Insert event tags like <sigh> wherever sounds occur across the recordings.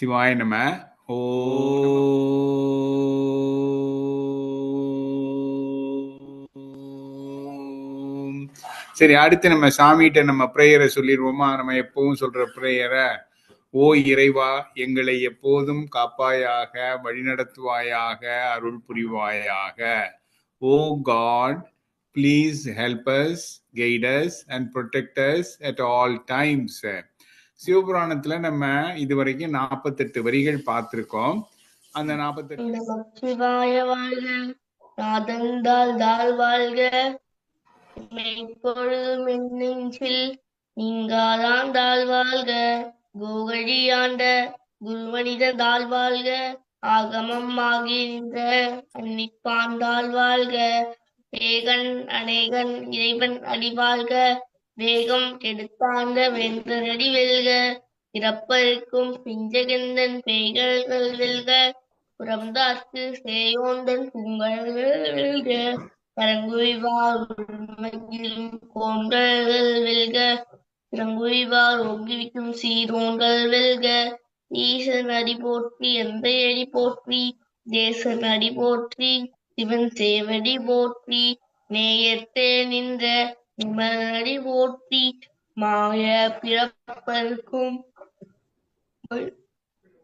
சிவாய நம. ஓ சரி அடுத்து நம்ம சாமிகிட்ட நம்ம ப்ரேயரை சொல்லிடுவோமா? நம்ம எப்பவும் சொல்ற ப்ரேயரை ஓ இறைவா எங்களை எப்போதும் காப்பாயாக வழிநடத்துவாயாக அருள் புரிவாயாக. ஓ God please help us guide and protectors at all times சிவபுராணத்துல நம்ம இதுவரைக்கும் நாற்பத்தெட்டு வரிகள் பார்த்திருக்கோம். அந்த நாற்பத்தெட்டு நமச்சிவாய வாழ்க நாதந்தால் தாழ் வாழ்க. மெய்ப்பொழுதும் என் நெஞ்சில் நீங்காதான் தாழ் வாழ்க. கோகழியாண்ட ஆண்ட குருமனித தாழ் வாழ்க. ஆகமம் ஆகி நின்ற அன்னிப்பாண்டாள் வாழ்க. ஏகன் அநேகன் இறைவன் அடிவாழ்க வேகம் கெடுத்தாண்ட வென்றடி வெல்க. இறப்பருக்கும் பிஞ்சகந்தன் பேய்கள் வெல்க. புறம்தார்க்கு சேயோந்தன் புங்கழ்கள் வெல்க. கரங்குய்வார் உண்மையிலும் கோண்கள் வெல்க. இறங்குய்வார் ஒங்குவிக்கும் சீரோன்கள் வெல்க. ஈசன் அடி போற்றி எந்த அடி போற்றி. தேசன் அடி போற்றி சிவன் சேவடி போற்றி. நேயத்தே நின்ற நிமலடி ஓட்டி மாய பிறப்பருக்கும்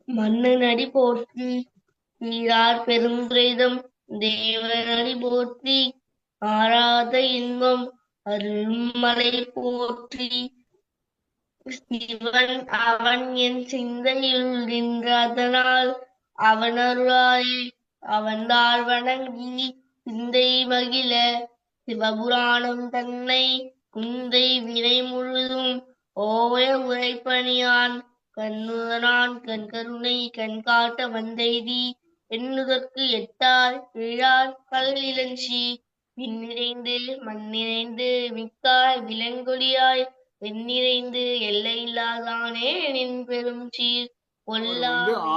மன்னனடி போற்றி நீரார் பெருந்துரைதம் தேவனடி போற்றி ஆராத இன்பம் அருள்மலை போற்றி. சிவன் அவன் என் சிந்தையில் நின்றதனால் அவன் அருளாயே அவன் தாழ் வணங்கி சிந்தை மகிழ சிவபுராணம் தன்னை குந்தை வினை முழுதும் ஓய உரைப்பணியான். கண்ணுதனான் கண் கருணை கண் காட்ட வந்தெய்தி எண்ணுதற்கு எட்டார் ஏழார் கல்லிலஞ்சி விண்ணிறைந்து மண்ணிறைந்து மிக்காய் விலங்கொலியாய் வெண்ணிறைந்து எல்லையில்லாதானே நின் பெரும் சீர்.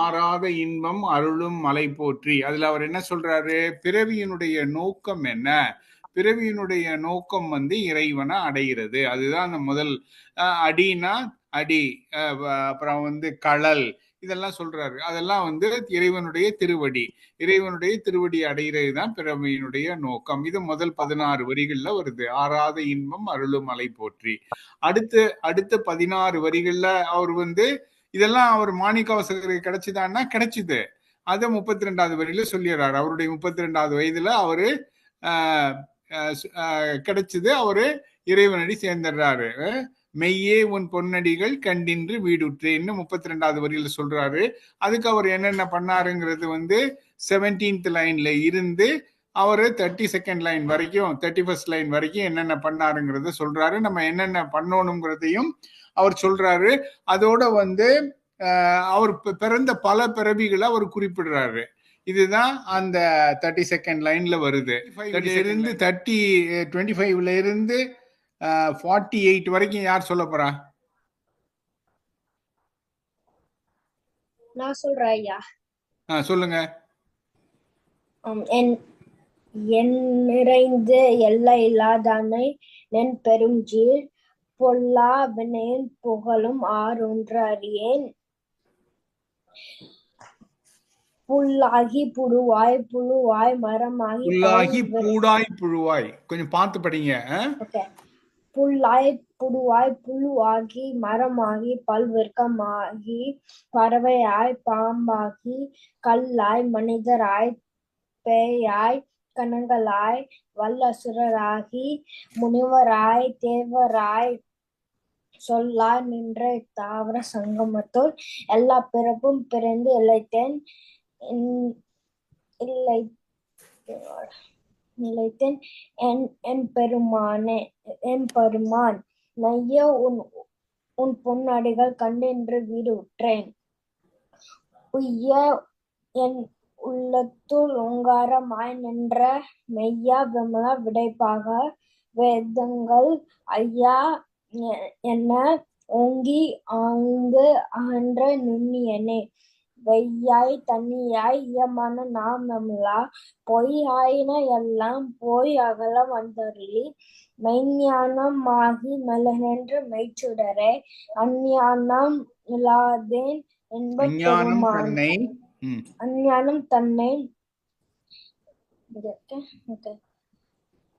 ஆறாத இன்பம் அருளும் மலை போற்றி. அதுல அவர் என்ன சொல்றாரு? பிறவியினுடைய நோக்கம் என்ன? பிறவியினுடைய நோக்கம் வந்து இறைவனை அடைகிறது. அதுதான் அந்த முதல் அடினா அடி அப்புறம் வந்து களல் இதெல்லாம் சொல்றாரு. அதெல்லாம் வந்து இறைவனுடைய திருவடி. இறைவனுடைய திருவடி அடைகிறது தான் பிறவியினுடைய நோக்கம். இது முதல் பதினாறு வரிகள்ல வருது. ஆறாத இன்பம் அருளும் அலை போற்றி. அடுத்து அடுத்த பதினாறு வரிகள்ல அவர் வந்து இதெல்லாம் அவர் மாணிக்கவாசகருக்கு கிடைச்சுதான்னா கிடைச்சிது. அதை முப்பத்தி ரெண்டாவது வரியில சொல்லிடுறாரு. அவருடைய முப்பத்தி ரெண்டாவது வயதுல அவரு கிடைச்சது. அவரு இறைவனடி சேர்ந்துடுறாரு. மெய்யே உன் பொன்னடிகள் கண்டின்று வீடுற்றேன்னு முப்பத்தி ரெண்டாவது வரியில சொல்றாரு. அதுக்கு அவர் என்னென்ன பண்ணாருங்கிறது வந்து செவன்டீன்த் லைன்ல இருந்து அவரு தேர்ட்டி செகண்ட் லைன் வரைக்கும் தேர்ட்டி ஃபர்ஸ்ட் லைன் வரைக்கும் என்னென்ன பண்ணாருங்கிறத சொல்றாரு. நம்ம என்னென்ன பண்ணணுங்கிறதையும் அவர் சொல்றாரு. அதோட வந்து அவர் பிறந்த பல பிறவிகளை அவர் குறிப்பிடுறாரு. இதுதான் அந்த தேர்ட்டி செகண்ட் லைன்ல வருது. 35 ல இருந்து தேர்ட்டி டுவெண்ட்டி ஃபைவ்ல இருந்து ஃபார்ட்டி எயிட் வரைக்கும் யார் சொல்ல போறா? நான் சொல்றேன் ஐயா. ஆ, சொல்லுங்க. என் என் நிறைந்து எல்லை இல்லாதானை நென் பெருஞ்சீர் பொல்லா வினையின் புகழும் ஆறொன்று அறியேன். புல்லாகி புழுவாய் புழுவாய் மரமாகி புல்லாகி பல் பூடாய் புழுவாய். கொஞ்சம் பார்த்து படிங்க. புல்லாய் புழுவாய் புழுவாகி மரமாகி பல்விருக்கமாகி பறவையாய் பாம்பாகி கல்லாய் மனிதராய் பேயாய் கணங்களாய் வல்லசுரராகி முனிவராய் தேவராய் சொல்லாய் நின்ற தாவர சங்கமத்துள் எல்லா பிறப்பும் பிறந்து இழைத்தேன். நிலைத்தன். என் என் பெருமானே என் பெருமான் நைய உன் உன் பொன்னடிகள் கண்டென்று வீடு உற்றேன் உய்ய என் உள்ளத்துள் ஓங்காரமாய் நின்ற மெய்யா விமல விடைப்பாக வேதங்கள் ஐயா என்ன ஓங்கி ஆங்கு அகன்ற நுண்ணியனே. வெய்யாய் தண்ணியாய் இயமான நாமமிலா பொய் ஆயின எல்லாம் போய் அகல வந்தருளி. மெய்ஞானம் ஆகி மெலனென்று மெய்ச்சுடரே. அஞ்ஞானம் இல்லாதேன் இன்பப் அஞ்ஞானம் தன்னை.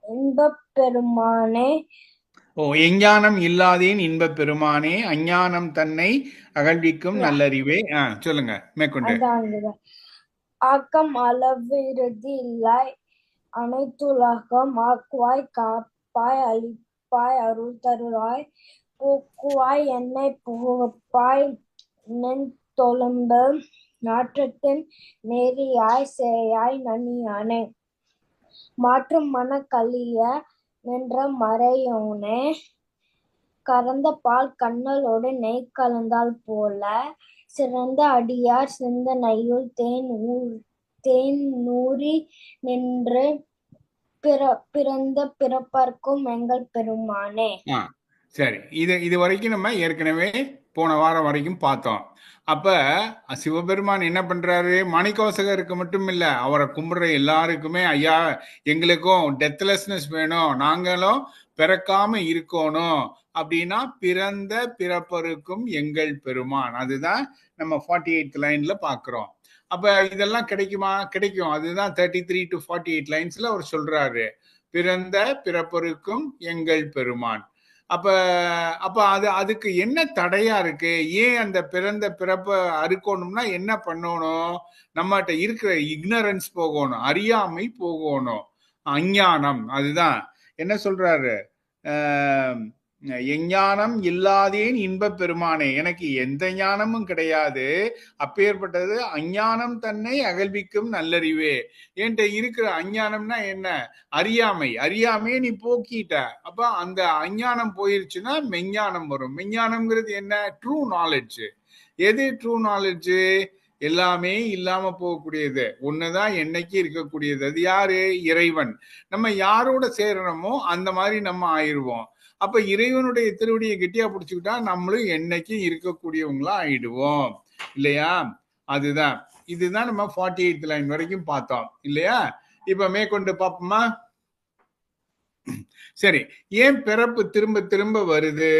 இன்பப் பெருமானே ஓ எஞ்ஞானம் இல்லாதேன் இன்பப் பெருமானே அஞ்ஞானம் தன்னை அகழ்விக்கும் நல்லறிவே. ஆ சொல்லுங்க மேற்கொண்டு. ஆக்கம் அளவு இறுதி இல்லை அனைத்துலகம் ஆக்குவாய் காப்பாய் அழிப்பாய் அருள் தருவாய் போக்குவாய் என்னை புகுப்பாய் நென் தொழும்பு நாற்றத்தின் நெறியாய் சேயாய் நனியானே மாற்றும் மன கலிய நின்ற மறையோனே கறந்த பால் கண்ணலோடு நெய் கலந்தால் போல சிறந்த அடியார் சிந்தனையுள் தேன் ஊர் தேன் நூறி நின்று பிற பிறந்த பிறப்பர்க்கும் எங்கள் பெருமானே. சரி. இது இது வரைக்கும் நம்ம ஏற்கனவே போன வாரம் வரைக்கும் பார்த்தோம். அப்ப சிவபெருமான் என்ன பண்றாரு? மணிக்கோசகருக்கு மட்டும் இல்ல அவரை கும்பிடுற எல்லாருக்குமே ஐயா எங்களுக்கும் டெத்லெஸ்னஸ் வேணும். நாங்களும் பிறக்காம இருக்கணும். அப்படின்னா பிறந்த பிறப்பருக்கும் எங்கள் பெருமான். அதுதான் நம்ம ஃபார்ட்டி எயிட் லைன்ல பாக்குறோம். அப்ப இதெல்லாம் கிடைக்குமா? கிடைக்கும். அதுதான் thirty three to forty eight லைன்ஸ்ல அவர் சொல்றாரு. பிறந்த பிறப்பருக்கும் எங்கள் பெருமான். அப்ப அப்ப அது அதுக்கு என்ன தடையா இருக்கு? ஏன் அந்த பிறந்த பிறப்ப அறுக்கணும்னா என்ன பண்ணணும்? நம்மகிட்ட இருக்கிற இக்னரன்ஸ் போகணும் அறியாமை போகணும். அஞ்ஞானம் அதுதான். என்ன சொல்றாரு? ஆஹ் எஞ்ஞானம் இல்லாதேன் இன்பப் பெருமானே. எனக்கு எந்த ஞானமும் கிடையாது. அப்பேற்பட்டது அஞ்ஞானம் தன்னை அகல்விக்கும் நல்லறிவே. என்கிட்ட இருக்கிற அஞ்ஞானம்னா என்ன? அறியாமை. அறியாமையே நீ போக்கிட்ட. அப்ப அந்த அஞ்ஞானம் போயிருச்சுன்னா மெஞ்ஞானம் வரும். மெஞ்ஞானம்ங்கிறது என்ன? ட்ரூ நாலெட்ஜ் எது ட்ரூ நாலெட்ஜு எல்லாமே இல்லாம போகக்கூடியது. ஒண்ணுதான் என்னைக்கு இருக்கக்கூடியது. அது யாரு? இறைவன். நம்ம யாரோட சேரணுமோ அந்த மாதிரி நம்ம ஆயிடுவோம். அப்ப இறைவனுடைய திருவடியை கெட்டியா பிடிச்சுக்கிட்டா நம்மளும் என்னைக்கும் இருக்கக்கூடியவங்களா ஆயிடுவோம். இல்லையா? அதுதான். இதுதான் நம்ம ஃபார்ட்டி எயிட் லைன் வரைக்கும் பார்த்தோம். இல்லையா? இப்ப மேற்கொண்டு பார்ப்போமா? சரி. ஏன் பிறப்பு திரும்ப திரும்ப வருது?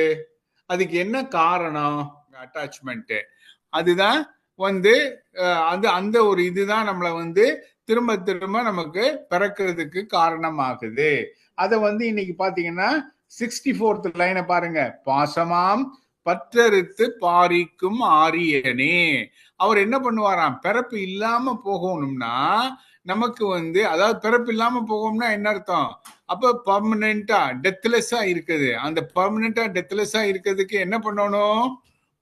அதுக்கு என்ன காரணம்? அட்டாச்மெண்ட் அதுதான் வந்து அது அந்த அந்த ஒரு இதுதான் நம்மளை வந்து திரும்ப திரும்ப நமக்கு பிறக்கிறதுக்கு காரணமாகுது. அதை வந்து இன்னைக்கு பாத்தீங்கன்னா சிக்ஸ்டி ஃபோர்த் லைனை பாருங்க. பாசமாம் பற்றறுத்து பாரிக்கும் ஆரியனே. அவர் என்ன பண்ணுவாராம்? பிறப்பு இல்லாம போகணும்னா நமக்கு வந்து அதாவது பிறப்பு இல்லாம போகணும்னா என்ன அர்த்தம்? அப்ப பர்மனண்டா டெத்லெஸ்ஸா இருக்குது. அந்த பர்மனண்டா டெத்லெஸ்ஸா இருக்கிறதுக்கு என்ன பண்ணணும்?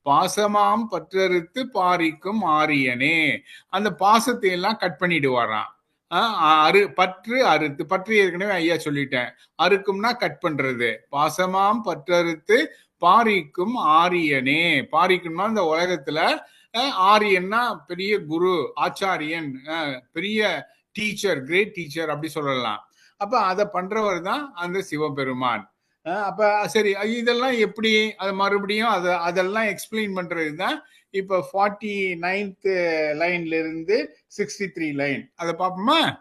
பாசமாம் பற்றறுத்து பாரிக்கும் ஆரியனே. அந்த பாசத்தை எல்லாம் கட் பண்ணிடுவாராம். அரு அறு பற்று அறுத்து பற்று ஏற்கனவே ஐயா சொல்லிட்டேன். அறுக்கும்னா கட் பண்றது. பாசமாம் பற்றறுத்து பாரிக்கும் ஆரியனே. பாரிக்கும்னா இந்த உலகத்துல ஆரியன்னா பெரிய குரு ஆச்சாரியன் பெரிய டீச்சர் கிரேட் டீச்சர் அப்படி சொல்லலாம். அப்ப அதை பண்றவர் தான் அந்த சிவபெருமான். அப்ப சரி இதெல்லாம் எப்படி? அது மறுபடியும் அதை அதெல்லாம் எக்ஸ்பிளைன் பண்றது தான் இப்ப ஃபார்ட்டி நைன்த் லைன்ல இருந்து சிக்ஸ்டி த்ரீ லைன் அதை பார்ப்போமா?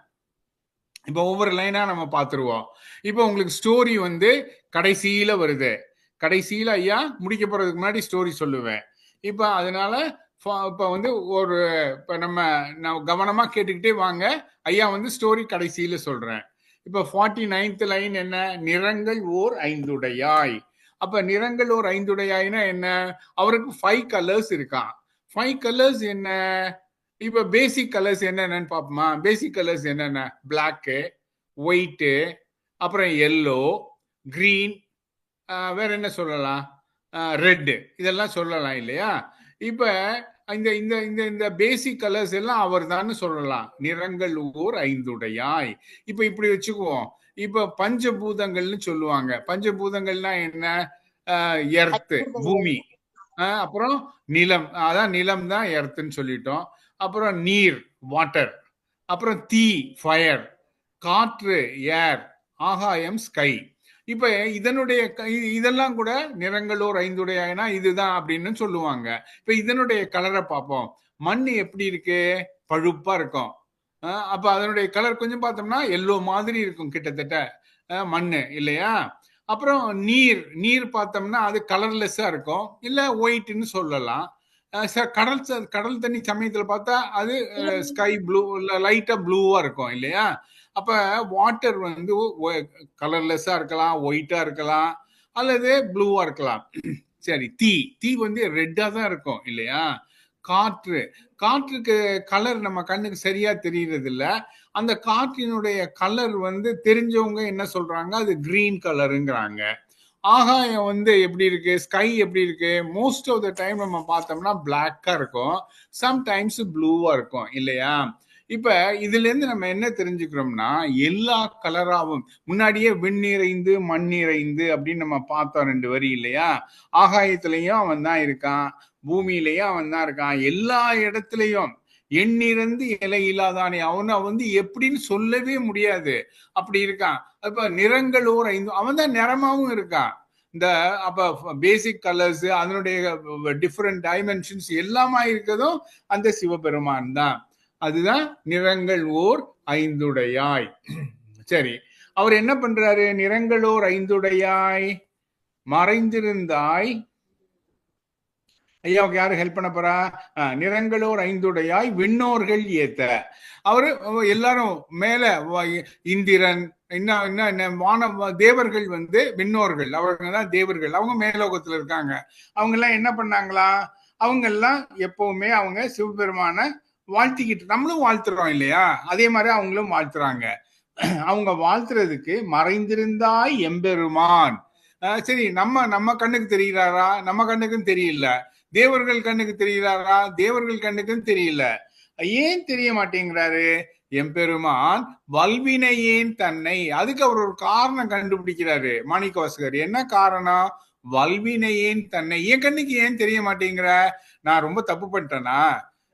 இப்போ ஒவ்வொரு லைனா நம்ம பார்த்துருவோம். இப்போ உங்களுக்கு ஸ்டோரி வந்து கடைசியில வருது. கடைசியில ஐயா முடிக்க போறதுக்கு முன்னாடி ஸ்டோரி சொல்லுவேன். இப்போ அதனால ஃப- இப்போ வந்து ஒரு இப்போ நம்ம நான் கவனமா கேட்டுக்கிட்டே வாங்க. ஐயா வந்து ஸ்டோரி கடைசியில சொல்றேன். இப்போ ஃபார்ட்டி நைன்த் லைன் என்ன? நிறங்கள் ஓர் ஐந்துடையாய். அப்ப நிறங்கள் ஓர் ஐந்துடையாய்னா என்ன? அவருக்கு ஃபைவ் கலர்ஸ் இருக்கான் ஃபைவ் கலர்ஸ் என்ன? இப்ப பேசிக் கலர்ஸ் என்னென்னு பார்ப்போமா? பேசிக் கலர்ஸ் என்னென்ன? பிளாக்கு ஒயிட்டு அப்புறம் எல்லோ கிரீன் வேற என்ன சொல்லலாம்? ரெட்டு இதெல்லாம் சொல்லலாம் இல்லையா? இப்போ இந்த இந்த இந்த இந்த பேசிக் கலர்ஸ் எல்லாம் அவர் தான் சொல்லலாம். நிறங்கள் ஓர் ஐந்துடையாய். இப்ப இப்படி வச்சுக்குவோம். இப்ப பஞ்சபூதங்கள்னு சொல்லுவாங்க. பஞ்சபூதங்கள்னா என்ன? எர்த்து பூமி. அப்புறம் நிலம். அதான் நிலம் தான் எர்த்துன்னு சொல்லிட்டோம். அப்புறம் நீர் வாட்டர் அப்புறம் தீ ஃபயர் காற்று ஏர் ஆகாயம் ஸ்கை இப்ப இதனுடைய இதெல்லாம் கூட நிறங்களோர் ஐந்துடையனா இதுதான் அப்படின்னு சொல்லுவாங்க. இப்ப இதனுடைய கலரை பார்ப்போம். மண் எப்படி இருக்கு? பழுப்பா இருக்கும். அப்ப அதனுடைய கலர் கொஞ்சம் பார்த்தோம்னா எல்லோ மாதிரி இருக்கும் கிட்டத்தட்ட. மண்ணு இல்லையா? அப்புறம் நீர் நீர் பார்த்தோம்னா அது கலர்லெஸ்ஸா இருக்கும். இல்ல ஒயிட்னு சொல்லலாம். கடல் கடல் தண்ணி சமயத்துல பார்த்தா அது ஸ்கை ப்ளூ லைட்டா ப்ளூவா இருக்கும் இல்லையா? அப்ப வாட்டர் வந்து கலர்லெஸ்ஸா இருக்கலாம் ஒயிட்டா இருக்கலாம் அல்லது ப்ளூவா இருக்கலாம். <clears throat> சரி தீ. தீ வந்து ரெட்டா தான் இருக்கும் இல்லையா? காற்று. காற்றுக்கு கலர் நம்ம கண்ணுக்கு சரியா தெரியறது இல்ல அந்த காற்றினுடைய கலர் வந்து தெரிஞ்சவங்க என்ன சொல்றாங்க? அது கிரீன் கலருங்கிறாங்க ஆகாயம் வந்து எப்படி இருக்கு? ஸ்கை எப்படி இருக்கு? மோஸ்ட் ஆஃப் த டைம் நம்ம பார்த்தோம்னா பிளாக்கா இருக்கும். சம்டைம்ஸ் ப்ளூவா இருக்கும் இல்லையா? இப்ப இதுல இருந்து நம்ம என்ன தெரிஞ்சுக்கிறோம்னா எல்லா கலராவும் முன்னாடியே விண்ணிறைந்து மண்ணிறைந்து அப்படின்னு நம்ம பார்த்தோம் ரெண்டு வரி இல்லையா? ஆகாயத்திலையும் அவன் தான் இருக்கான் பூமியிலையும் அவன் தான் இருக்கான் எல்லா இடத்துலையும். எண்ணிறந்து இலை இல்லாதானே அவனை வந்து எப்படின்னு சொல்லவே முடியாது. அப்படி இருக்கான். இப்ப நிறங்கள் ஐந்து அவன் தான் நிறமாவும் இருக்கான். இந்த அப்ப பேசிக் கலர்ஸ் அதனுடைய டிஃப்ரெண்ட் டைமென்ஷன்ஸ் எல்லாமா இருக்கதும் அந்த சிவபெருமான் தான். அதுதான் நிறங்கள் ஓர் ஐந்துடையாய். சரி அவர் என்ன பண்றாரு? நிறங்களோர் ஐந்துடையாய். மறைந்திருந்தாய். ஐயாவுக்கு யாரு ஹெல்ப் பண்ண போறா? நிறங்களோர் ஐந்துடையாய் விண்ணோர்கள் ஏத்த. அவரு எல்லாரும் மேல இந்திரன் என்ன என்ன என்ன வான வ- தேவர்கள் வந்து விண்ணோர்கள். அவங்க தான் தேவர்கள். அவங்க மேலோகத்துல இருக்காங்க. அவங்க எல்லாம் என்ன பண்ணாங்களா? அவங்க எல்லாம் எப்பவுமே அவங்க சிவபெருமான வாழ்த்திக்கிட்டு நம்மளும் வாழ்த்துறோம் இல்லையா? அதே மாதிரி அவங்களும் வாழ்த்துறாங்க. அவங்க வாழ்த்துறதுக்கு மறைந்திருந்தாய் எம்பெருமான். சரி நம்ம நம்ம கண்ணுக்கு தெரிகிறாரா? நம்ம கண்ணுக்கும் தெரியல. தேவர்கள் கண்ணுக்கு தெரிகிறாரா? தேவர்கள் கண்ணுக்கும் தெரியல. ஏன் தெரிய மாட்டேங்கிறாரு? எம்பெருமான் வல்வினையேன் தன்னை அதுக்கு அவர் ஒரு காரணம் கண்டுபிடிக்கிறாரு மாணிக்கவாசகர். என்ன காரணம்? வல்வினையேன் தன்னை. என் கண்ணுக்கு ஏன் தெரிய மாட்டேங்கிற? நான் ரொம்ப தப்பு பண்ணிட்டேனா?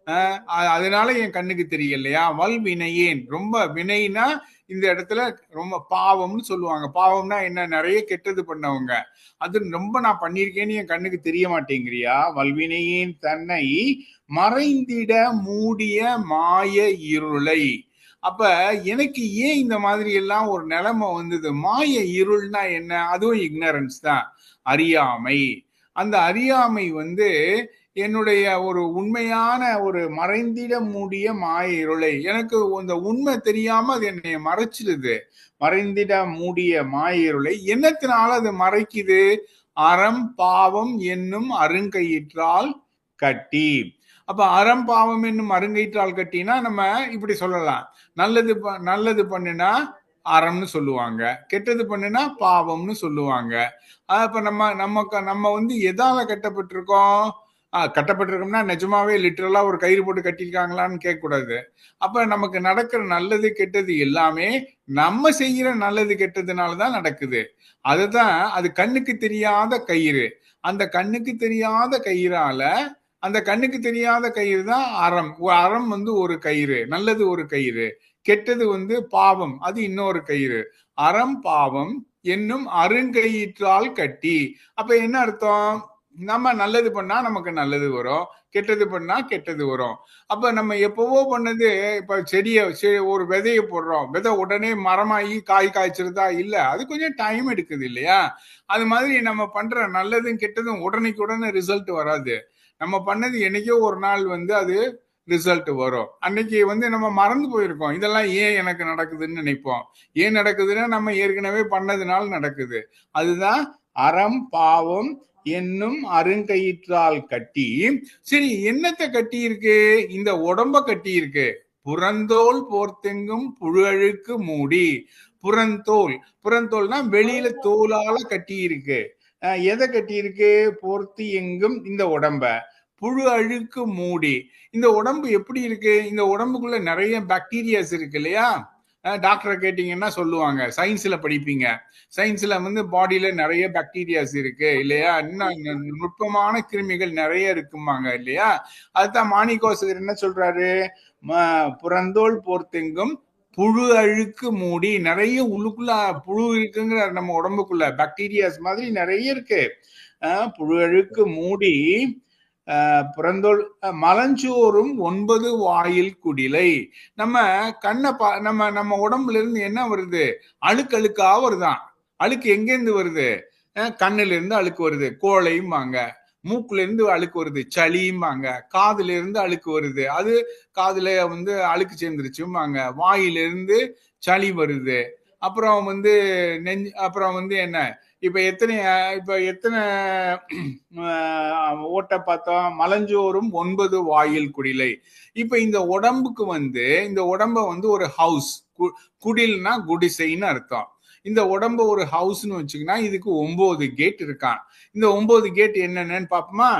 அதனால என் கண்ணுக்கு தெரியலையா? வல்வினையேன் ரொம்ப வினைனா இந்த இடத்துல ரொம்ப பாவம்னு சொல்லுவாங்க. பாவம்னா என்ன? நிறைய கெட்டது பண்ணவங்க. அது ரொம்ப நான் பண்ணியிருக்கேன்னு என் கண்ணுக்கு தெரிய மாட்டேங்கிறியா? வல்வினையின் தன்னை மறைந்திட மூடிய மாய இருளை. அப்ப எனக்கு ஏன் இந்த மாதிரி எல்லாம் ஒரு நிலைமை வந்தது? மாய இருள்னா என்ன? அதுவும் இக்னரன்ஸ் தான். அறியாமை. அந்த அறியாமை வந்து என்னுடைய ஒரு உண்மையான ஒரு மறைந்திட மூடிய மாய இருளை எனக்கு இந்த உண்மை தெரியாம அது என்னை மறைச்சிடுது. மறைந்திட மூடிய மாய இருளை என்னத்தினால அது மறைக்குது? அறம் பாவம் என்னும் அருங்கயிற்றால் கட்டி. அப்ப அறம் பாவம் என்னும் அருங்கயிற்றால் கட்டினா நம்ம இப்படி சொல்லலாம். நல்லது ப- நல்லது பண்ணுனா அறம்னு சொல்லுவாங்க. கெட்டது பண்ணுனா பாவம்னு சொல்லுவாங்க. அப்ப நம்ம நமக்கு நம்ம வந்து எதால கட்டப்பட்டிருக்கோம்? கட்டப்பட்டிருக்கோம்னா நிஜமாவே லிட்டரலா ஒரு கயிறு போட்டு கட்டியிருக்காங்களான்னு கேட்க கூடாது அப்ப நமக்கு நடக்கிற நல்லது கெட்டது எல்லாமே நம்ம செய்கிற நல்லது கெட்டதுனால தான் நடக்குது. அதுதான் அது கண்ணுக்கு தெரியாத கயிறு. அந்த கண்ணுக்கு தெரியாத கயிறால அந்த கண்ணுக்கு தெரியாத கயிறு தான் அறம். அறம் வந்து ஒரு கயிறு நல்லது ஒரு கயிறு கெட்டது வந்து பாவம் அது இன்னொரு கயிறு. அறம் பாவம் என்னும் அருங்கயிற்றால் கட்டி. அப்ப என்ன அர்த்தம்? நம்ம நல்லது பண்ணா நமக்கு நல்லது வரும். கெட்டது பண்ணா கெட்டது வரும். அப்ப நம்ம எப்பவோ பண்ணது இப்ப செடியை செ- ஒரு விதையை போடுறோம். விதை உடனே மரமாகி காய் காய்ச்சிருதா? இல்ல. அது கொஞ்சம் டைம் எடுக்குது இல்லையா? அது மாதிரி நம்ம பண்ற நல்லதும் கெட்டதும் உடனேக்கு உடனே ரிசல்ட் வராது. நம்ம பண்ணது என்னைக்கோ ஒரு நாள் வந்து அது ரிசல்ட் வரும். அன்னைக்கு வந்து நம்ம மறந்து போயிருக்கோம். இதெல்லாம் ஏன் எனக்கு நடக்குதுன்னு நினைப்போம். ஏன் நடக்குதுன்னா நம்ம ஏற்கனவே பண்ணதுனால நடக்குது. அதுதான் அறம் பாவம் என்னும் அருங்கயிற்றால் கட்டி சரி என்னத்தை கட்டி இருக்கு இந்த உடம்ப கட்டி இருக்கு புறந்தோல் போர்த்தெங்கும் புழு அழுக்கு மூடி. புறந்தோல். புறந்தோல்னா வெளியில தோலால கட்டி இருக்கு எதை கட்டி இருக்கு போர்த்தி எங்கும் இந்த உடம்ப. புழு அழுக்கு மூடி. இந்த உடம்பு எப்படி இருக்கு? இந்த உடம்புக்குள்ள நிறைய பாக்டீரியாஸ் இருக்கு இல்லையா? டாக்டரை கேட்டீங்கன்னா சொல்லுவாங்க. சயின்ஸ்ல படிப்பீங்க. சயின்ஸ்ல வந்து பாடியில நிறைய பாக்டீரியாஸ் இருக்கு இல்லையா? இன்னும் நுட்பமான கிருமிகள் நிறைய இருக்குமாங்க இல்லையா? அதுதான் மாணிக்கோசகர் என்ன சொல்றாரு? புறந்தோல் போர்த்தெங்கும் புழு அழுக்கு மூடி நிறைய உள்ளுக்குள்ள புழு இருக்குங்கிற நம்ம உடம்புக்குள்ள. பாக்டீரியாஸ் மாதிரி நிறைய இருக்கு. புழு அழுக்கு மூடி பிறந்தோல் மலஞ்சோறும் ஒன்பது வாயில் குடிலை. நம்ம கண்ணை பா நம்ம நம்ம உடம்புல இருந்து என்ன வருது? அழுக்கு அழுக்கா வருதான். அழுக்கு எங்கேருந்து வருது? கண்ணுல இருந்து அழுக்கு வருது. கோழையும்பாங்க. மூக்குல இருந்து அழுக்கு வருது. சளிம்பாங்க காதுல இருந்து அழுக்கு வருது. அது காதுல வந்து அழுக்கு சேர்ந்துருச்சும்பாங்க. வாயிலிருந்து சளி வருது. அப்புறம் வந்து நெஞ்சு அப்புறம் வந்து என்ன? இப்ப எத்தனை இப்போ இப்ப எத்தனை <clears throat> ஓட்டை பார்த்தோம்? மலஞ்சோறும் ஒன்பது வாயில் குடிலை. இப்ப இந்த உடம்புக்கு வந்து இந்த உடம்ப வந்து ஒரு ஹவுஸ் குடில்னா குடிசைன்னு அர்த்தம். இந்த உடம்ப ஒரு ஹவுஸ்னு வச்சுக்கினா இதுக்கு ஒன்பது கேட் இருக்கான் இந்த ஒன்பது கேட் என்னென்னு பார்ப்போமா?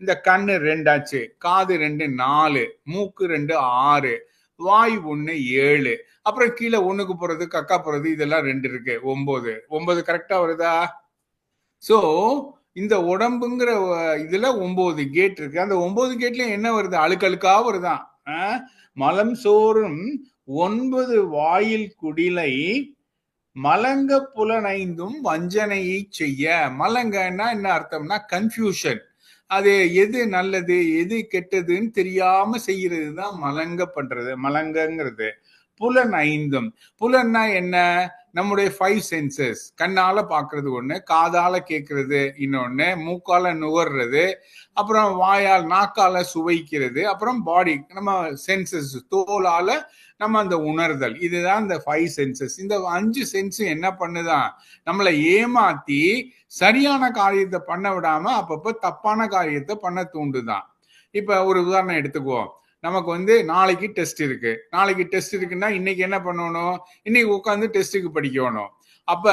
இந்த கண்ணு ரெண்டாச்சு காது ரெண்டு நாலு மூக்கு ரெண்டு ஆறு. வாய் ஒன்று ஏழு. அப்புறம் கீழே ஒன்றுக்கு போகிறது கக்கா போகிறது இதெல்லாம் ரெண்டு இருக்கு. ஒம்பது. ஒன்பது கரெக்டாக வருதா? ஸோ இந்த உடம்புங்கிற இதில் ஒம்பது கேட் இருக்கு. அந்த ஒம்பது கேட்ல என்ன வருது? அழுக்கழுக்கா வருதான் மலம் சோறும் ஒன்பது வாயில் குடிலை மலங்க புலனைந்தும் வஞ்சனையை செய்ய. மலங்கன்னா என்ன அர்த்தம்னா கன்ஃபியூஷன் அது எது நல்லது எது கெட்டதுன்னு தெரியாம செய்யறது தான் மலங்க பண்றது மலங்கங்கிறது. புலன் ஐந்தும். புலன்னா என்ன? நம்முடைய ஃபைவ் சென்சஸ் கண்ணால பாக்குறது ஒண்ணு காதால கேட்கறது இன்னொன்னு மூக்கால நுகர்றது அப்புறம் வாயால் நாக்கால சுவைக்கிறது அப்புறம் பாடி நம்ம சென்சஸ் தோலால நம்ம அந்த உணர்தல் இதுதான் இந்த ஃபைவ் சென்சஸ் இந்த அஞ்சு சென்ஸ் என்ன பண்ணுதான் நம்மளை ஏமாத்தி சரியான காரியத்தை பண்ண விடாம அப்பப்போ தப்பான காரியத்தை பண்ண தூண்டுதான் இப்ப ஒரு உதாரணம் எடுத்துக்குவோம். நமக்கு வந்து நாளைக்கு டெஸ்ட் இருக்கு. நாளைக்கு டெஸ்ட் இருக்குன்னா இன்னைக்கு என்ன பண்ணணும்? இன்னைக்கு உட்காந்து டெஸ்ட்டுக்கு படிக்கணும். அப்ப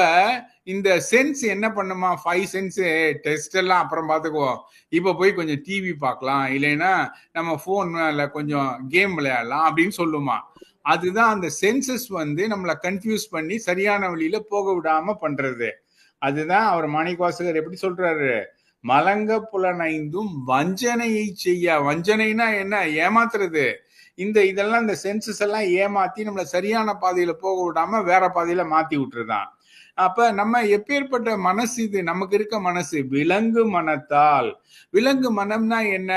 இந்த சென்ஸ் என்ன பண்ணுமா? ஃபைவ் சென்ஸ் டெஸ்ட் எல்லாம் அப்புறம் பார்த்துக்குவோம். இப்போ போய் கொஞ்சம் டிவி பார்க்கலாம். இல்லைன்னா நம்ம போன்ல கொஞ்சம் கேம் விளையாடலாம் அப்படின்னு சொல்லுமா. அதுதான் அந்த சென்சஸ் வந்து நம்மளை கன்ஃபியூஸ் பண்ணி சரியான வழியில போக விடாம பண்றது. அதுதான் அவர் மாணிக்கவாசகர் எப்படி சொல்றாரு? மலங்க புலனைந்தும் வஞ்சனையை செய்ய. வஞ்சனைனா என்ன? ஏமாத்துறது. இந்த இதெல்லாம் இந்த சென்சஸ் எல்லாம் ஏமாத்தி நம்மளை சரியான பாதையில போக விடாம வேற பாதையில மாத்தி விட்டுருதான். அப்ப நம்ம எப்பேற்பட்ட மனசு இது? நமக்கு இருக்க மனசு. விலங்கு மனத்தால். விலங்கு மனம்னா என்ன?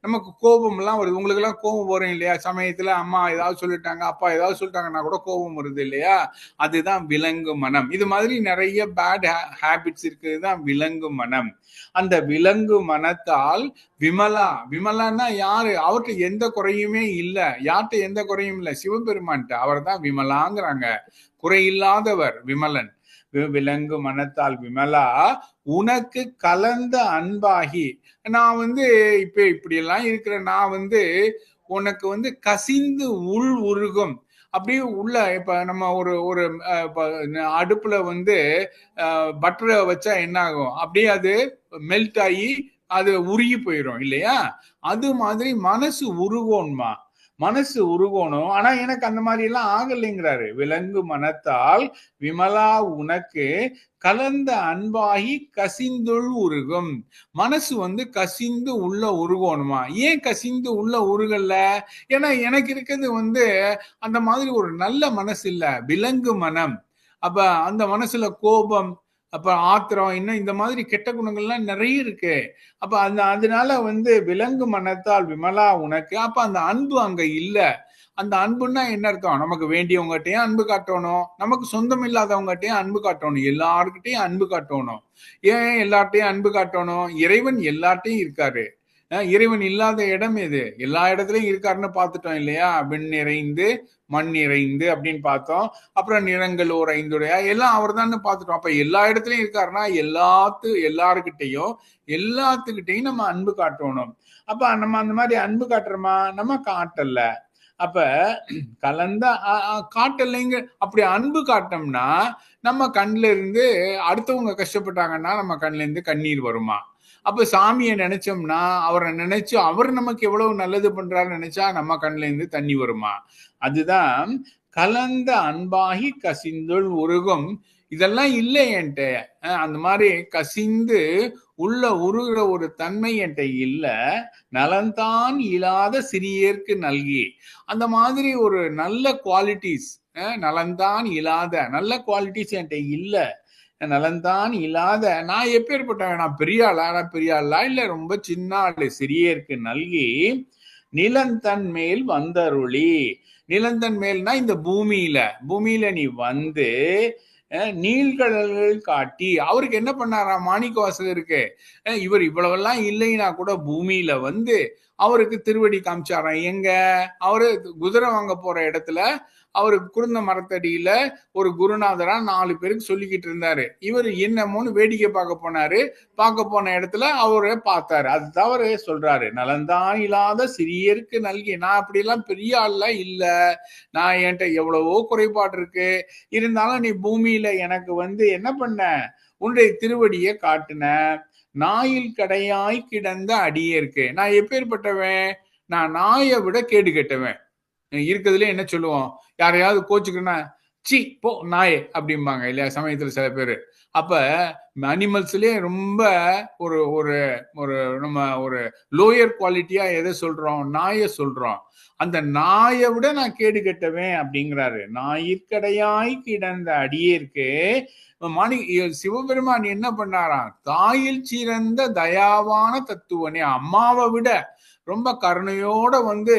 நமக்கு கோபம் எல்லாம் வருது. உங்களுக்கு எல்லாம் கோபம் வரும் இல்லையா? சமயத்துல அம்மா ஏதாவது சொல்லிட்டாங்க அப்பா ஏதாவது சொல்லிட்டாங்கன்னா கூட கோபம் வருது இல்லையா? அதுதான் விலங்கு மனம். இது மாதிரி நிறைய பேட் ஹேபிட்ஸ் இருக்குது தான் விலங்கு மனம். அந்த விலங்கு மனத்தால் விமலா. விமலான்னா யாரு? அவர்கிட்ட எந்த குறையுமே இல்லை. யார்கிட்ட எந்த குறையும் இல்லை? சிவபெருமான்ட்டு அவர் தான் விமலாங்கிறாங்க. குறையில்லாதவர் விமலன். விலங்கு மனத்தால் விமலா உனக்கு கலந்த அன்பாகி. நான் வந்து இப்ப இப்படியெல்லாம் இருக்கிற நான் வந்து உனக்கு வந்து கசிந்து உள் உருகும். அப்படியே உள்ள இப்ப நம்ம ஒரு ஒரு அடுப்புல வந்து பட்டரை வச்சா என்ன ஆகும் அப்படியே அது மெல்ட் ஆகி அது உருகி போயிடும் இல்லையா? அது மாதிரி மனசு உருகோன்மா மனசு உருகணும். ஆனா எனக்கு அந்த மாதிரி எல்லாம் ஆகலைங்கிறாரு. விலங்கு மனத்தால் விமலா உனக்கு கலந்த அன்பாகி கசிந்துள் உருகும். மனசு வந்து கசிந்து உள்ள உருகணுமா? ஏன் கசிந்து உள்ள உருகல்ல ஏன்னா எனக்கு இருக்கிறது வந்து அந்த மாதிரி ஒரு நல்ல மனசு இல்ல விலங்கு மனம். அப்ப அந்த மனசுல கோபம் அப்ப ஆத்திரம் இன்னும் இந்த மாதிரி கெட்ட குணங்கள்லாம் நிறைய இருக்கு. அப்ப அந்த அதனால வந்து விலங்கு மனத்தால் விமலா உனக்கு. அப்ப அந்த அன்பு அங்க இல்ல. அந்த அன்புன்னா என்ன அர்த்தம்? நமக்கு வேண்டியவங்ககிட்டயும் அன்பு காட்டணும். நமக்கு சொந்தம் இல்லாதவங்ககிட்டயும் அன்பு காட்டணும். எல்லாருக்கிட்டையும் அன்பு காட்டணும். ஏன் எல்லார்ட்டையும் அன்பு காட்டணும்? இறைவன் எல்லார்ட்டையும் இருக்காரு. இறைவன் இல்லாத இடம் எது? எல்லா இடத்துலயும் இருக்காருன்னு பார்த்துட்டோம் இல்லையா? விண் நிறைந்து மண் நிறைந்து அப்படின்னு பார்த்தோம். அப்புறம் நிறங்கள் ஓர் ஐந்துடையா எல்லாம் அவர் தான் பார்த்துட்டோம். அப்ப எல்லா இடத்துலயும் இருக்காருன்னா எல்லாத்து எல்லாருக்கிட்டையும் எல்லாத்துக்கிட்டையும் நம்ம அன்பு காட்டணும். அப்ப நம்ம அந்த மாதிரி அன்பு காட்டுறோமா? நம்ம காட்டல. அப்ப கலந்த அ- அ- காட்டலைங்க. அப்படி அன்பு காட்டோம்னா நம்ம கண்ல இருந்து அடுத்தவங்க கஷ்டப்பட்டாங்கன்னா நம்ம கண்ல இருந்து கண்ணீர் வருமா? அப்ப சாமியை நினைச்சோம்னா அவரை நினைச்சு அவர் நமக்கு எவ்வளவு நல்லது பண்றாரு நினைச்சா நம்ம கண்ணுல இருந்து தண்ணி வருமா? அதுதான் கலந்த அன்பாகி கசிந்துள் உருகும். இதெல்லாம் இல்லை என்கிட்ட. அந்த மாதிரி கசிந்து உள்ள உருகிற ஒரு தன்மை என்கிட்ட இல்ல. நலன்தான் இல்லாத சிறியேற்கு நல்கி. அந்த மாதிரி ஒரு நல்ல குவாலிட்டிஸ் நலன்தான் இல்லாத நல்ல குவாலிட்டிஸ் என்கிட்ட இல்லை. நலன்தான் இல்லாத நான் எப்பேற்பட்டவன்? நான் பெரிய ஆளா நான் பெரிய ஆளா? இல்ல ரொம்ப சின்ன ஆளு சிறியருக்கு நல்கி நிலந்தன் மேல் வந்தருளி. நிலந்தன் மேல்னா இந்த பூமியில பூமியில நீ வந்து அஹ், நீள்கடல்கள் காட்டி அவருக்கு என்ன பண்ணாராம் மாணிக்க வாசகம் இருக்கு. இவர் இவ்வளவெல்லாம் இல்லைன்னா கூட பூமியில வந்து அவருக்கு திருவடி காமிச்சாராம். எங்க? அவரு குதிரை வாங்க போற இடத்துல அவருக்கு குருந்த மரத்தடியில ஒரு குருநாதரா நாலு பேருக்கு சொல்லிக்கிட்டு இருந்தாரு. இவர் என்னமோன்னு வேடிக்கை பார்க்க போனாரு. பார்க்க போன இடத்துல அவரை பார்த்தாரு. அது தவறு சொல்றாரு. நலந்தான் இல்லாத சிறியருக்கு நல்கி. நான் அப்படிலாம் பெரிய ஆள்லாம் இல்ல. நான் என்கிட்ட எவ்வளவோ குறைபாடு இருக்கு. இருந்தாலும் நீ பூமியில எனக்கு வந்து என்ன பண்ண? உன்னுடைய திருவடியை காட்டுன. நாயில் கடையாய் கிடந்த அடியே இருக்கு. நான் எப்பேற்பட்டவன் நான் நாயை விட கேடு கெட்டவன். இருக்கிறதுல என்ன சொல்லுவோம்? யாரையாவது கோச்சுக்குன்னா சி போ நாயே அப்படிம்பாங்க இல்லையா சமயத்துல சில பேர். அப்ப அனிமல்ஸ்லயே ரொம்ப ஒரு ஒரு ஒரு நம்ம ஒரு லோயர் குவாலிட்டியா எதை சொல்றோம்? நாயை சொல்றோம். அந்த நாயை விட நான் கேடு கட்டவேன் அப்படிங்கிறாரு. நாயிற்கடையாய் கிடந்த அடியிற்கு மணி சிவபெருமான் என்ன பண்ணாராம்? தாயில் சிறந்த தயாவான தத்துவனே அம்மாவை விட ரொம்ப கருணையோட வந்து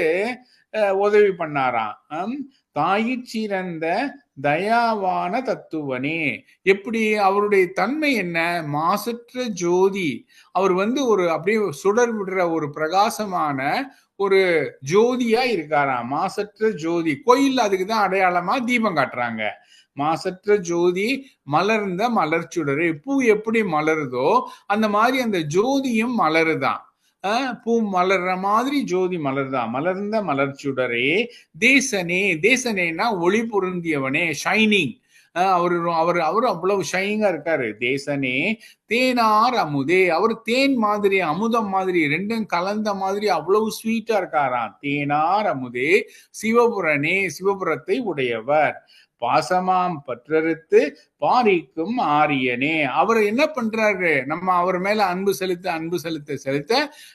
உதவி பண்ணாராம். தாயிச்சிறந்த தயாவான தத்துவனே. எப்படி அவருடைய தன்மை என்ன? மாசற்ற ஜோதி. அவர் வந்து ஒரு அப்படியே சுடர் விடுற ஒரு பிரகாசமான ஒரு ஜோதியா இருக்காராம். மாசற்ற ஜோதி. கோயில் அதுக்கு தான் அடையாளமா தீபம் காட்டுறாங்க. மாசற்ற ஜோதி மலர்ந்த மலர் சுடரு பூ எப்படி மலருதோ அந்த மாதிரி அந்த ஜோதியும் மலருதான். பூ மலர்ற மாதிரி ஜோதி மலர்தா மலர்ந்த மலர்ச்சுடரே தேசனே தேசனேனா ஒளி பொருந்தியவனே ஷைனிங் அவர் அவர் அவர் அவ்வளவு ஷைனிங்கா இருக்காரு. தேசனே தேனார் அமுதே. அவர் தேன் மாதிரி அமுதம் மாதிரி ரெண்டும் கலந்த மாதிரி அவ்வளவு ஸ்வீட்டா இருக்காராம். தேனார் அமுதே சிவபுரனே சிவபுரத்தை உடையவர். பாசமாம் பற்றறுத்து பாரிக்கும் ஆரியனே. அவர் என்ன பண்றாரு? நம்ம அவர் மேல அன்பு செலுத்த அன்பு செலுத்த செலுத்த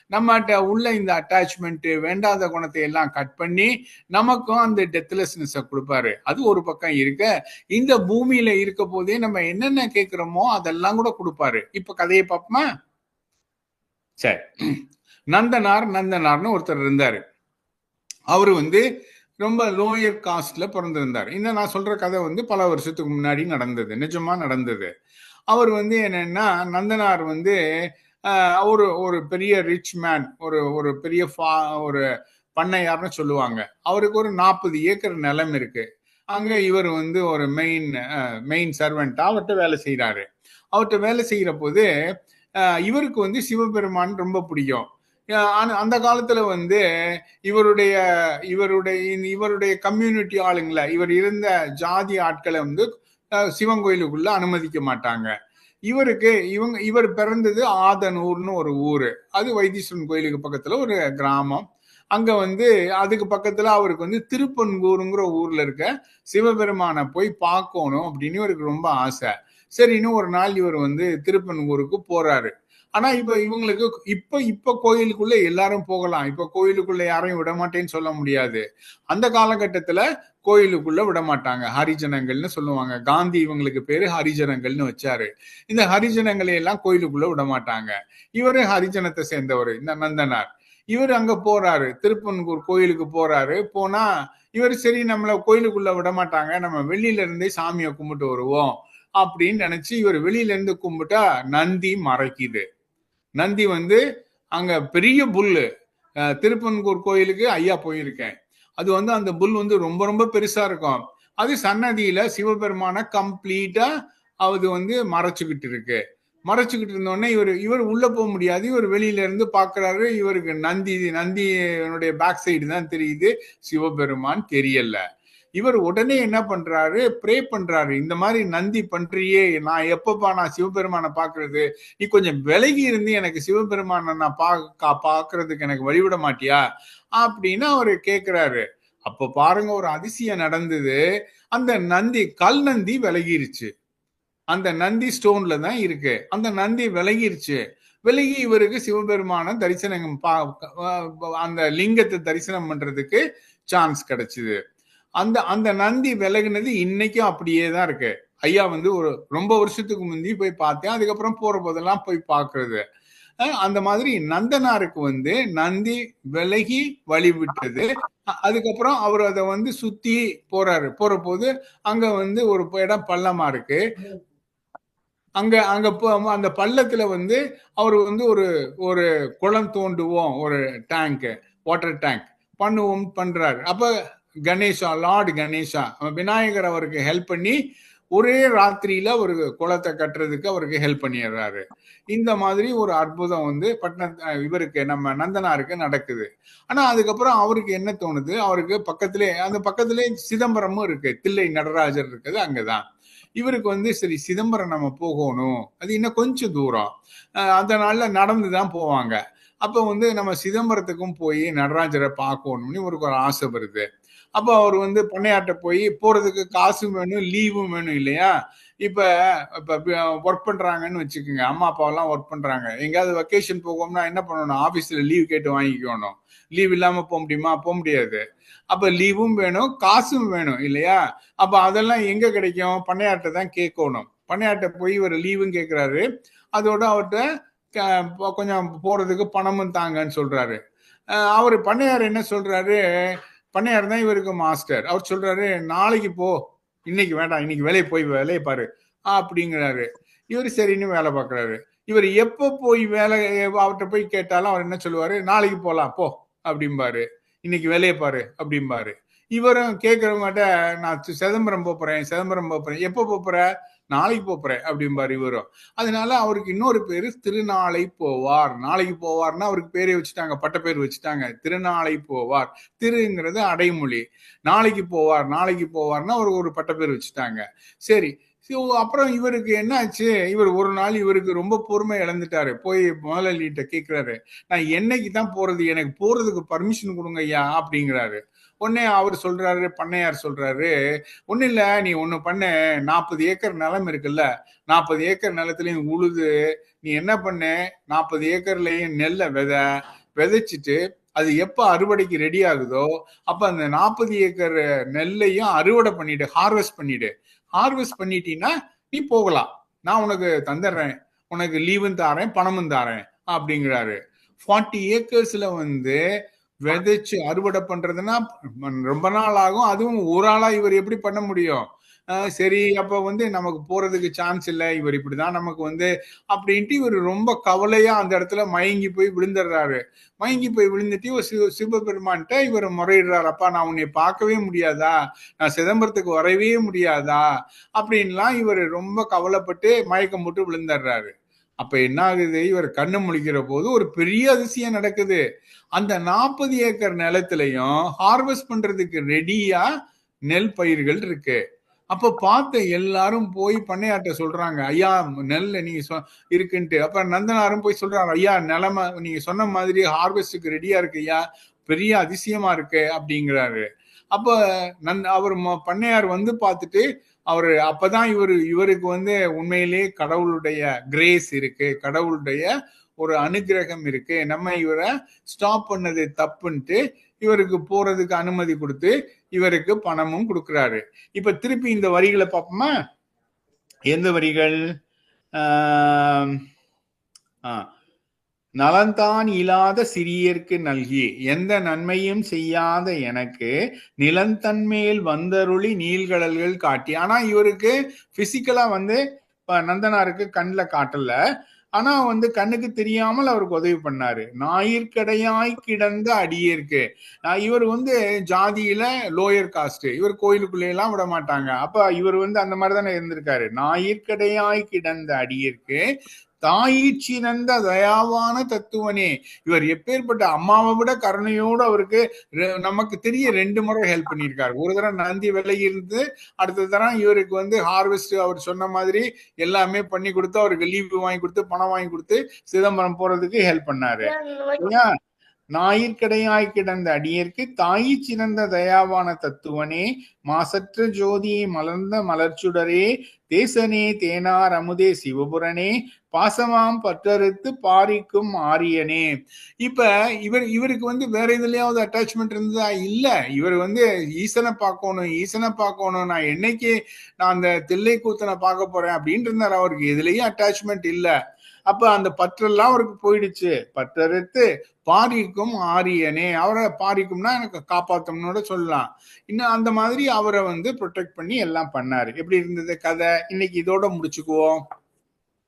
நம்மகிட்ட உள்ள இந்த அட்டாச்மெண்ட் வேண்டாத குணத்தை எல்லாம் கட் பண்ணி நமக்கும் அந்த டெத்லெஸ்னஸ் கொடுப்பாரு. அது ஒரு பக்கம் இருக்க இந்த பூமியில இருக்க போதே நம்ம என்னென்ன கேட்கிறோமோ அதெல்லாம் கூட கொடுப்பாரு. இப்ப கதையை பார்ப்போமா? சரி. நந்தனார் நந்தனார்னு ஒருத்தர் இருந்தாரு. அவரு வந்து ரொம்ப லோயர் காஸ்ட்ல பிறந்திருந்தார். இந்த நான் சொல்ற கதை வந்து பல வருஷத்துக்கு முன்னாடி நடந்தது. நிஜமா நடந்தது. அவர் வந்து என்னன்னா நந்தனார் வந்து ஒரு ஒரு பெரிய ரிச் மேன் ஒரு ஒரு பெரிய ஃபா ஒரு பண்ணையார்னு சொல்லுவாங்க. அவருக்கு ஒரு நாற்பது ஏக்கர் நிலம் இருக்கு. அங்க இவர் வந்து ஒரு மெயின் மெயின் சர்வெண்டா அவர்கிட்ட வேலை செய்யறாரு அவர்கிட்ட வேலை செய்யற போது இவருக்கு வந்து சிவபெருமான் ரொம்ப பிடிக்கும். அந்த காலத்துல வந்து இவருடைய இவருடைய இந்த- இவருடைய கம்யூனிட்டி ஆளுங்களை இவர் இருந்த ஜாதி ஆட்களை வந்து சிவன் கோயிலுக்குள்ள அனுமதிக்க மாட்டாங்க. இவருக்கு இவங்க இவர் பிறந்தது ஆதனூர்னு ஒரு ஊரு. அது வைத்தீஸ்வரன் கோயிலுக்கு பக்கத்துல ஒரு கிராமம். அங்க வந்து அதுக்கு பக்கத்துல அவருக்கு வந்து திருப்பன்கூருங்கிற ஊர்ல இருக்க சிவபெருமானை போய் பார்க்கணும் அப்படின்னு இவருக்கு ரொம்ப ஆசை. சரின்னு ஒரு நாள் இவர் வந்து திருப்பன்கூருக்கு போறாரு. ஆனா இப்ப இவங்களுக்கு இப்ப இப்ப கோயிலுக்குள்ள எல்லாரும் போகலாம். இப்ப கோயிலுக்குள்ள யாரையும் விட மாட்டேன்னு சொல்ல முடியாது. அந்த காலகட்டத்துல கோயிலுக்குள்ள விட மாட்டாங்க ஹரிஜனங்கள்னு சொல்லுவாங்க. காந்தி இவங்களுக்கு பேரு ஹரிஜனங்கள்னு வச்சாரு. இந்த ஹரிஜனங்களை எல்லாம் கோயிலுக்குள்ள விட மாட்டாங்க இவரு ஹரிஜனத்தை சேர்ந்தவர் இந்த நந்தனார். இவர் அங்க போறாரு. திருப்பன்கூர் கோயிலுக்கு போறாரு. போனா இவர் சரி நம்மள கோயிலுக்குள்ள விட மாட்டாங்க நம்ம வெளியில இருந்தே சாமியை கும்பிட்டு வருவோம். அப்படின்னு நினைச்சு இவர் வெளியில இருந்து கும்பிட்டா நந்தி மறைக்குது. நந்தி வந்து அங்க பெரிய புல்லு. திருப்பன்கூர் கோயிலுக்கு ஐயா போயிருக்கேன். அது வந்து அந்த புல் வந்து ரொம்ப ரொம்ப பெருசா இருக்கும். அது சன்னதியில சிவபெருமான கம்ப்ளீட்டா அது வந்து மறைச்சுக்கிட்டு இருக்கு. மறைச்சுக்கிட்டு இருந்தோடனே இவர் இவர் உள்ள போக முடியாது. இவர் வெளியில இருந்து பாக்குறாரு. இவருக்கு நந்தி நந்தியினுடைய பேக் சைடு தான் தெரியுது. சிவபெருமான் தெரியல. இவர் உடனே என்ன பண்றாரு? ப்ரே பண்றாரு. இந்த மாதிரி நந்தி பண்றியே நான் எப்பப்பா நான் சிவபெருமானை பாக்குறது நீ கொஞ்சம் விலகி இருந்து எனக்கு சிவபெருமானை நான் பா பாக்குறதுக்கு எனக்கு வழிவிட மாட்டியா? அப்படின்னு அவரு கேக்குறாரு. அப்ப பாருங்க ஒரு அதிசயம் நடந்தது. அந்த நந்தி கல் நந்தி விலகிருச்சு. அந்த நந்தி ஸ்டோன்ல தான் இருக்கு. அந்த நந்தி விலகிருச்சு. விலகி இவருக்கு சிவபெருமான தரிசனம் பா- அந்த லிங்கத்தை தரிசனம் பண்றதுக்கு சான்ஸ் கிடைச்சிது. அந்த அந்த நந்தி விலகினது இன்னைக்கும் அப்படியே தான் இருக்கு. ஐயா வந்து ஒரு ரொம்ப வருஷத்துக்கு முந்தி போய் பார்த்தேன். அதுக்கப்புறம் போற போதெல்லாம் போய் பார்க்கறது. அந்த மாதிரி நந்தனாருக்கு வந்து நந்தி விலகி வழிவிட்டது அதுக்கப்புறம் அவர் அதை வந்து சுத்தி போறாரு. போற போது அங்க வந்து ஒரு இடம் பள்ளமா இருக்கு. அங்க அங்க போ- அந்த பள்ளத்துல வந்து அவர் வந்து ஒரு ஒரு குளம் தோண்டுவோம். ஒரு டேங்க் வாட்டர் டேங்க் பண்ணுவோம் பண்றாரு. அப்ப கணேஷா லார்டு கணேஷா விநாயகர் அவருக்கு ஹெல்ப் பண்ணி ஒரே ராத்திரியில ஒரு குளத்தை கட்டுறதுக்கு அவருக்கு ஹெல்ப் பண்ணிடுறாரு. இந்த மாதிரி ஒரு அற்புதம் வந்து பட்ன இவருக்கு நம்ம நந்தனாருக்கு நடக்குது. ஆனா அதுக்கப்புறம் அவருக்கு என்ன தோணுது? அவருக்கு பக்கத்திலே அந்த பக்கத்திலே சிதம்பரமும் இருக்கு. தில்லை நடராஜர் இருக்குது அங்கதான். இவருக்கு வந்து சரி சிதம்பரம் நம்ம போகணும். அது இன்னும் கொஞ்சம் தூரம். அஹ் அந்த நாள்ல நடந்து தான் போவாங்க. அப்ப வந்து நம்ம சிதம்பரத்துக்கும் போய் நடராஜரை பார்க்கணும்னு இவருக்கு ஒரு ஆசை வருது. அப்போ அவர் வந்து பண்ணையாட்ட போய் போறதுக்கு காசும் வேணும் லீவும் வேணும் இல்லையா? இப்ப இப்ப ஒர்க் பண்றாங்கன்னு வச்சுக்கோங்க. அம்மா அப்பா எல்லாம் ஒர்க் பண்றாங்க. எங்கேயாவது வெக்கேஷன் போகணும்னா என்ன பண்ணணும்? ஆபீஸ்ல லீவ் கேட்டு வாங்கிக்கணும். லீவ் இல்லாம போக முடியுமா? போக முடியாது. அப்ப லீவும் வேணும் காசும் வேணும் இல்லையா? அப்ப அதெல்லாம் எங்க கிடைக்கும்? பண்ணையாட்ட தான் கேட்கணும். பண்ணையாட்ட போய் ஒரு லீவும் கேட்கிறாரு. அதோட அவர்கிட்ட கொஞ்சம் போறதுக்கு பணமும் தாங்கன்னு சொல்றாரு. அவர் பண்ணையார் என்ன சொல்றாரு? பண்ணையார் தான் இவருக்கு மாஸ்டர் அவர் சொல்றாரு நாளைக்கு போ. இன்னைக்கு வேண்டாம். இன்னைக்கு வேலையை போய் வேலையை பாரு. அப்படிங்கிறாரு. இவர் சரின்னு வேலை பார்க்குறாரு. இவர் எப்போ போய் வேலை அவர்கிட்ட போய் கேட்டாலும் அவர் என்ன சொல்லுவாரு? நாளைக்கு போகலாம் போ. அப்படிம்பாரு. இன்னைக்கு வேலையை பாரு. அப்படிம்பாரு. இவரும் கேட்கறவங்ககிட்ட நான் சிதம்பரம் போறேன் சிதம்பரம் போறேன். எப்போ போப் போற? நாளைக்கு போறேன் அப்படிம்பாரு இவரும் அதனால அவருக்கு இன்னொரு பேரு திருநாளை போவார். நாளைக்கு போவார்னா அவருக்கு பேரே வச்சுட்டாங்க பட்ட பேர் வச்சுட்டாங்க. திருநாளை போவார். திருங்கிறது அடைமொழி. நாளைக்கு போவார் நாளைக்கு போவார்னா அவருக்கு ஒரு பட்ட பேர் வச்சுட்டாங்க. சரி அப்புறம் இவருக்கு என்னாச்சு? இவர் ஒரு நாள் இவருக்கு ரொம்ப பொறுமை இழந்துட்டாரு. போய் முதலாளிகிட்ட கேட்கிறாரு நான் என்னைக்கு தான் போறது? எனக்கு போறதுக்கு பர்மிஷன் கொடுங்க ஐயா அப்படிங்கிறாரு. ஒன்னே அவர் சொல்றாரு பண்ணையார் சொல்றாரு. ஒன்றும் இல்ல நீ ஒண்ணு பண்ண. நாற்பது ஏக்கர் நிலம் இருக்குல்ல நாற்பது ஏக்கர் நிலத்துலையும் உழுது. நீ என்ன பண்ண? நாற்பது ஏக்கர்லயும் நெல்லை விதை விதைச்சிட்டு அது எப்ப அறுவடைக்கு ரெடி ஆகுதோ அப்ப அந்த நாற்பது ஏக்கர் நெல்லையும் அறுவடை பண்ணிட்டு ஹார்வெஸ்ட் பண்ணிடு. ஹார்வெஸ்ட் பண்ணிட்டீங்கன்னா நீ போகலாம். நான் உனக்கு தந்துடுறேன். உனக்கு லீவும் தாரேன் பணமும் தாரேன் அப்படிங்கிறாரு. ஃபார்ட்டி ஏக்கர்ஸ்ல வந்து விதைச்சு அறுவடை பண்றதுன்னா ரொம்ப நாள் ஆகும். அதுவும் ஒரு ஆளா இவர் எப்படி பண்ண முடியும்? சரி அப்ப வந்து நமக்கு போறதுக்கு சான்ஸ் இல்லை. இவர் இப்படிதான் நமக்கு வந்து அப்படின்ட்டு இவர் ரொம்ப கவலையா அந்த இடத்துல மயங்கி போய் விழுந்துடுறாரு. மயங்கி போய் விழுந்துட்டு ஒரு சிவ சிவபெருமான்கிட்ட இவர் முறையிடுறாரு. அப்பா நான் உன்னை பார்க்கவே முடியாதா? நான் சிதம்பரத்துக்கு வரவே முடியாதா? அப்படின்லாம் இவர் ரொம்ப கவலைப்பட்டு மயக்கம் போட்டு விழுந்துடுறாரு. அப்ப என்ன ஆகுது? இவர் கண்ணு முழிக்கிற போது ஒரு பெரிய அதிசயம் நடக்குது. அந்த நாற்பது ஏக்கர் நிலத்திலையும் ஹார்வெஸ்ட் பண்றதுக்கு ரெடியா நெல் பயிர்கள் இருக்கு. அப்ப பார்த்த எல்லாரும் போய் பண்ணையாட்ட சொல்றாங்க ஐயா நெல் நீங்க சொ இருக்குன்ட்டு. அப்ப நந்தனாரும் போய் சொல்றாரு ஐயா நிலம நீங்க சொன்ன மாதிரி ஹார்வெஸ்டுக்கு ரெடியா இருக்கு ஐயா பெரிய அதிசயமா இருக்கு அப்படிங்கிறாரு. அப்ப நன் அவர் பண்ணையார் வந்து பார்த்துட்டு அவரு அப்பதான் இவர் இவருக்கு வந்து உண்மையிலேயே கடவுளுடைய கிரேஸ் இருக்கு கடவுளுடைய ஒரு அனுகிரகம் இருக்கு. நம்ம இவரை ஸ்டாப் பண்ணது தப்புன்ட்டு இவருக்கு போறதுக்கு அனுமதி கொடுத்து இவருக்கு பணமும் கொடுக்குறாரு. இப்ப திருப்பி இந்த வரிகளை பார்ப்போமா? எந்த வரிகள்? நலன்தான் நலந்தான் இல்லாத சிறியர்க்கு நல்கி. எந்த நன்மையும் செய்யாத எனக்கு நிலந்தன்மேல் வந்தருளி நீள்கடல்கள் காட்டி. ஆனா இவருக்கு பிசிக்கலா வந்து இப்ப நந்தனாருக்கு கண்ணில் காட்டல. ஆனா வந்து கண்ணுக்கு தெரியாமல் அவருக்கு உதவி பண்ணாரு. ஞாயிற்கடையாய் கிடந்த அடியிருக்கு இவர் வந்து ஜாதியில லோயர் காஸ்ட் இவர் கோயிலுக்குள்ளேயெல்லாம் விட மாட்டாங்க. அப்ப இவர் வந்து அந்த மாதிரி தானே இருந்திருக்காரு. ஞாயிற்கடையாய் கிடந்த அடியிற்கு தாயிற் சிறந்த தயாவான தத்துவனே. இவர் எப்பேற்பட்ட அம்மாவை விட கருணையோடு அவருக்கு நமக்கு தெரிய ரெண்டு முறை ஹெல்ப் பண்ணியிருக்காரு. ஒரு தடவை நந்தி விலகி இருந்து அடுத்த தரம் இவருக்கு வந்து ஹார்வெஸ்ட் அவர் சொன்ன மாதிரி எல்லாமே பண்ணி கொடுத்து அவருக்கு லீவு வாங்கி கொடுத்து பணம் வாங்கி கொடுத்து சிதம்பரம் போறதுக்கு ஹெல்ப் பண்ணாரு. ஞாயிற்கடையாய் கிடந்த அடியர்க்கு தாயி சிறந்த தயாவான தத்துவனே மாசற்ற ஜோதியை மலர்ந்த மலர்ச்சுடரே தேசனே தேனார் அமுதே சிவபுரனே பாசமாம் பற்றறுத்து பாரிக்கும் ஆரியனே. இப்ப இவர் இவருக்கு வந்து வேற எதுலயாவது அட்டாச்மெண்ட் இருந்ததா? இல்ல. இவர் வந்து ஈசனை பார்க்கணும் ஈசனை பார்க்கணும் நான் என்னைக்கு நான் அந்த தில்லை கூத்தனை பார்க்க போறேன் அப்படின்னு இருந்தார். அவருக்கு எதுலயும் அட்டாச்மெண்ட் இல்லை. அப்ப அந்த பற்றெல்லாம் அவருக்கு போயிடுச்சு. பற்றறுத்து பாரிக்கும் ஆரியனே. அவரை பாரிக்கும்னா எனக்கு காப்பாத்தணும்னு சொல்லலாம். இன்னும் அந்த மாதிரி அவரை வந்து ப்ரொடெக்ட் பண்ணி எல்லாம் பண்ணாரு. எப்படி இருந்தது கதை? இன்னைக்கு இதோட முடிச்சுக்குவோம்.